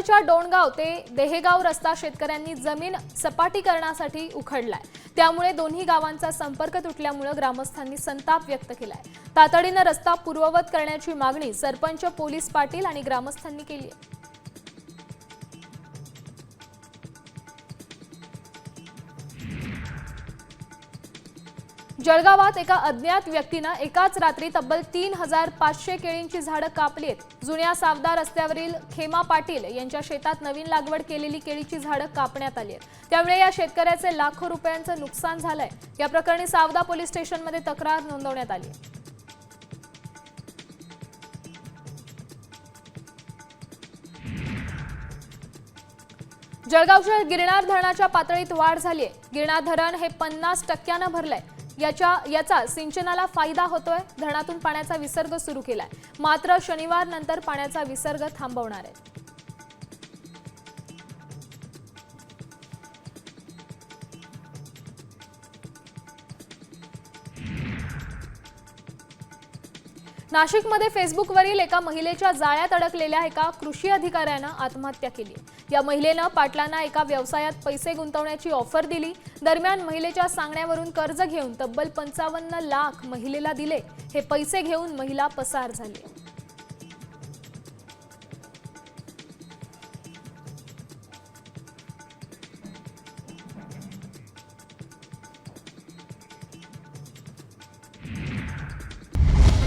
रायगडच्या डोणगाव ते देहेगाव रस्ता शेतकऱ्यांनी जमीन सपाटीकरणासाठी उखडलाय. त्यामुळे दोन्ही गावांचा संपर्क तुटल्यामुळे ग्रामस्थांनी संताप व्यक्त केलाय. तातडीनं रस्ता पूर्ववत करण्याची मागणी सरपंच पोलीस पाटील आणि ग्रामस्थांनी केली आहे. जळगावात एका अज्ञात व्यक्तीनं एकाच रात्री तब्बल तीन हजार पाचशे केळींची झाडं कापली आहेत. जुन्या सावदा रस्त्यावरील खेमा पाटील यांच्या शेतात नवीन लागवड केलेली केळीची झाडं कापण्यात आली आहेत. त्यामुळे या शेतकऱ्याचे लाखो रुपयांचं नुकसान झालंय. या प्रकरणी सावदा पोलीस स्टेशनमध्ये तक्रार नोंदवण्यात आली आहे. जळगावच्या गिरणार धरणाच्या पातळीत वाढ झाली आहे. गिरणार धरण हे पन्नास टक्क्यानं भरलंय. याच्या याचा सिंचनाला फायदा होतोय. धरणातून पाण्याचा विसर्ग सुरू केलाय. मात्र शनिवार नंतर पाण्याचा विसर्ग थांबवणार आहे नाशिकमध्ये फेसबुकवरील एका महिलेच्या जाळ्यात अडकलेल्या एका कृषी अधिकाऱ्यानं आत्महत्या केली. या महिलेनं पाटलांना एका व्यवसायात पैसे गुंतवण्याची ऑफर दिली. दरम्यान महिलेच्या सांगण्यावरून कर्ज घेऊन तब्बल पंचावन्न लाख महिलेला दिले. हे पैसे घेऊन महिला पसार झाली.